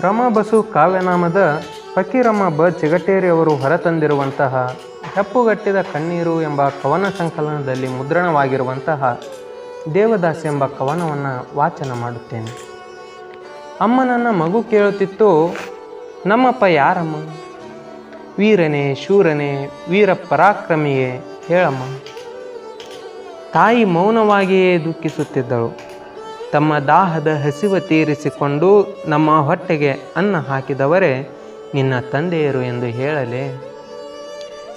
ರಮಾಬಸು ಕಾವ್ಯನಾಮದ ಫಕೀರಮ್ಮ ಬ. ಚಿಗಟೇರಿಯವರು ಹೊರತಂದಿರುವಂತಹ ಹೆಪ್ಪುಗಟ್ಟಿದ ಕಣ್ಣೀರು ಎಂಬ ಕವನ ಸಂಕಲನದಲ್ಲಿ ಮುದ್ರಣವಾಗಿರುವಂತಹ ದೇವದಾಸ್ ಎಂಬ ಕವನವನ್ನು ವಾಚನ ಮಾಡುತ್ತೇನೆ. ಅಮ್ಮ ನನ್ನ ಮಗು ಕೇಳುತ್ತಿತ್ತು, ನಮ್ಮಪ್ಪ ಯಾರಮ್ಮ? ವೀರನೇ, ಶೂರನೇ, ವೀರ ಪರಾಕ್ರಮಿಯೇ, ಹೇಳಮ್ಮ. ತಾಯಿ ಮೌನವಾಗಿಯೇ ದುಃಖಿಸುತ್ತಿದ್ದಳು. ತಮ್ಮ ದಾಹದ ಹಸಿವ ತೀರಿಸಿಕೊಂಡು ನಮ್ಮ ಹೊಟ್ಟೆಗೆ ಅನ್ನ ಹಾಕಿದವರೇ, ನಿನ್ನ ತಂದೆಯರು ಎಂದು ಹೇಳಲೆ.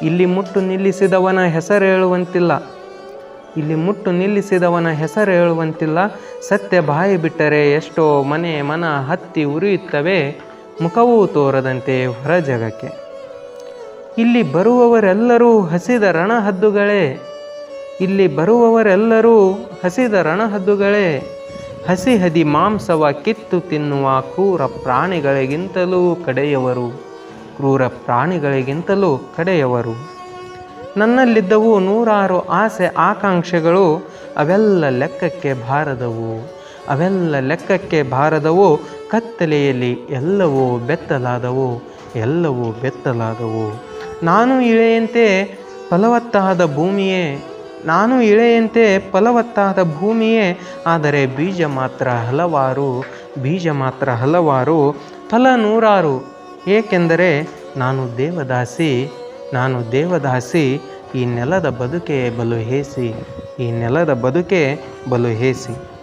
ಇಲ್ಲಿ ಮುಟ್ಟು ನಿಲ್ಲಿಸಿದವನ ಹೆಸರು ಹೇಳುವಂತಿಲ್ಲ. ಇಲ್ಲಿ ಮುಟ್ಟು ನಿಲ್ಲಿಸಿದವನ ಹೆಸರು ಹೇಳುವಂತಿಲ್ಲ. ಸತ್ಯ ಬಾಯಿ ಬಿಟ್ಟರೆ ಎಷ್ಟೋ ಮನೆ ಮನ ಹತ್ತಿ ಉರಿಯುತ್ತವೆ, ಮುಖವೂ ತೋರದಂತೆ ಹೊರ ಜಗಕ್ಕೆ. ಇಲ್ಲಿ ಬರುವವರೆಲ್ಲರೂ ಹಸಿದ ರಣಹದ್ದುಗಳೇ. ಇಲ್ಲಿ ಬರುವವರೆಲ್ಲರೂ ಹಸಿದ ರಣಹದ್ದುಗಳೇ. ಹಸಿ ಹದಿ ಮಾಂಸವ ಕಿತ್ತು ತಿನ್ನುವ ಕ್ರೂರ ಪ್ರಾಣಿಗಳಿಗಿಂತಲೂ ಕಡೆಯವರು. ಕ್ರೂರ ಪ್ರಾಣಿಗಳಿಗಿಂತಲೂ ಕಡೆಯವರು. ನನ್ನಲ್ಲಿದ್ದವು ನೂರಾರು ಆಸೆ ಆಕಾಂಕ್ಷೆಗಳು, ಅವೆಲ್ಲ ಲೆಕ್ಕಕ್ಕೆ ಬಾರದವು ಅವೆಲ್ಲ ಲೆಕ್ಕಕ್ಕೆ ಬಾರದವು ಕತ್ತಲೆಯಲ್ಲಿ ಎಲ್ಲವೂ ಬೆತ್ತಲಾದವು ಎಲ್ಲವೂ ಬೆತ್ತಲಾದವು. ನಾನು ಇಳೆಯಂತೆ ಫಲವತ್ತಾದ ಭೂಮಿಯೇ ನಾನು ಇಳೆಯಂತೆ ಫಲವತ್ತಾದ ಭೂಮಿಯೇ, ಆದರೆ ಬೀಜ ಮಾತ್ರ ಹಲವಾರು, ಬೀಜ ಮಾತ್ರ ಹಲವಾರು, ಫಲ ನೂರಾರು. ಏಕೆಂದರೆ ನಾನು ದೇವದಾಸಿ ನಾನು ದೇವದಾಸಿ, ಈ ನೆಲದ ಬದುಕೆ ಬಲು ಹೇಸಿ ಈ ನೆಲದ ಬದುಕೆ ಬಲು ಹೇಸಿ